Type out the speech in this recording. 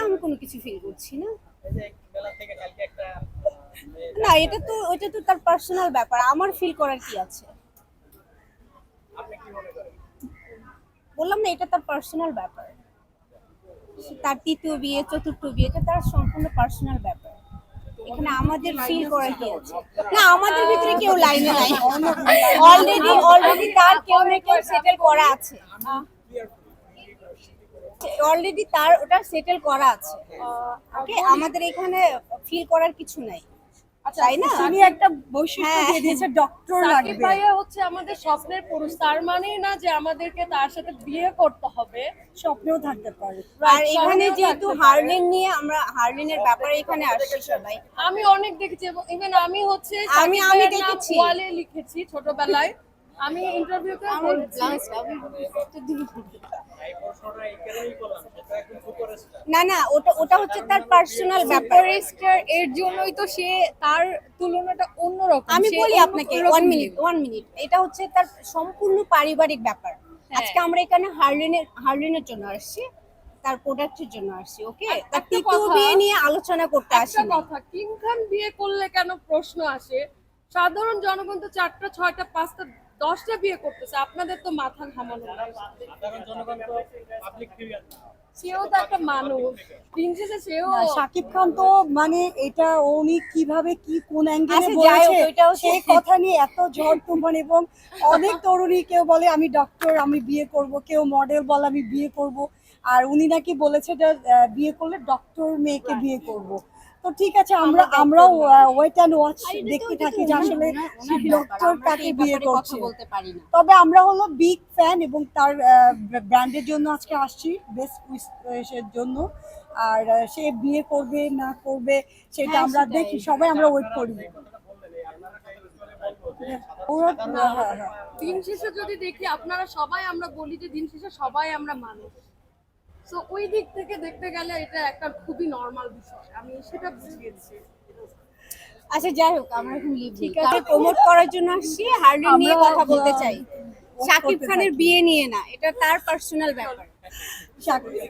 আমি কোনো কিছু ফিল করছি না। না এটা তো ওইটা তো তার পার্সোনাল ব্যাপার। আমার ফিল করার কি আছে? বললাম না এটা তার পার্সোনাল ব্যাপার। তার তৃতীয় বিয়ে চতুর্থ বিয়ে এটা তার সম্পূর্ণ পার্সোনাল ব্যাপার। এখানে আমাদের ফিল করা কি আছে? না আমাদের ভিতরে কেউ লাইনে নাই। অলরেডি অলরেডি তার কেউ না কেউ সেটেল করা আছে। অলরেডি তার ওটা সেটেল করা আছে। ওকে আমাদের এখানে ফিল করার কিছু নাই। তাই না? তিনি একটা বৈশিষ্ট্য হ্যাঁ। দিয়ে দিয়েছে ডক্টর লাগবে। ভাইয়া হচ্ছে আমাদের স্বপ্নের পুরুষ। তার মানেই না যে আমাদেরকে তার সাথে বিয়ে করতে হবে। স্বপ্নেও থাকতে পারে। আর এখানে যেহেতু থাকতে নিয়ে আমরা হার্লেনের ব্যাপারে এখানে আসছি সবাই। আমি অনেক দেখেছি এবং ইভেন আমি হচ্ছে আমি- আমি দেখেছি। ওয়ালে লিখেছি ছোটবেলায়। আমি ইন্টারভিউতে আমার না না ওটা ওটা হচ্ছে তার পার্সোনাল ব্যাপার। এর জন্যই তো সে তার তুলনাটা অন্যরকম। আমি বলি আপনাকে ওয়ান মিনিট ওয়ান মিনিট এটা হচ্ছে তার সম্পূর্ণ পারিবারিক ব্যাপার। হ্যাঁ। আজকে আমরা এখানে হার্লেনের হার্লেনের জন্য আসছি। তার প্রোডাক্টের জন্য আসছি ওকে তার তৃতীয় বিয়ে নিয়ে আলোচনা করতে আসি একটা কথা কিং খান বিয়ে করলে কেন প্রশ্ন আসে? সাধারণ জনগণ তো চারটা ছয়টা পাঁচটা দশটা বিয়ে করতেছে আপনাদের তো মাথা ঘামানো সেও তো একটা মানুষ। দিন শেষে সেও না, খান তো মানে এটা উনি কীভাবে কি কোন অ্যাঙ্গেলে আচ্ছা, বলেছে সেই কথা নিয়ে এত ঝড় এবং অনেক তরুণী কেউ বলে আমি ডক্টর আমি বিয়ে করব। কেউ মডেল বলে আমি বিয়ে করব। আর উনি নাকি বলেছে যে বিয়ে করলে ডক্টর মেয়েকে বিয়ে করব। তো ঠিক আছে আমরা আমরাও ওয়েট অ্যান্ড ওয়াচ দেখতে থাকি যে আসলে ডক্টর কাকে বিয়ে করছে। বলতে পারি না। তবে আমরা হলো বিগ ফ্যান এবং তার ব্র্যান্ডের জন্য আজকে আসছি বেস্ট উইশের জন্য। আর সে বিয়ে করবে না করবে সেটা হ্যাঁ, আমরা দেখি সবাই আমরা ওয়েট করি। হ্যাঁ, হ্যাঁ। দিন শেষে যদি দেখি আপনারা সবাই আমরা বলি যে দিন শেষে সবাই আমরা মানুষ। তো ওই দিক থেকে দেখতে গেলে এটা একটা খুবই নর্মাল বিষয়। আমি সেটা বুঝিয়েছি। আচ্ছা যাই হোক আমরা এখন ঠিক আছে। প্রমোট করার জন্য আসছি। হার্লি নিয়ে কথা বলতে চাই। শাকিব খানের বিয়ে নিয়ে না এটা তার পার্সোনাল ব্যাপার। শাকিব-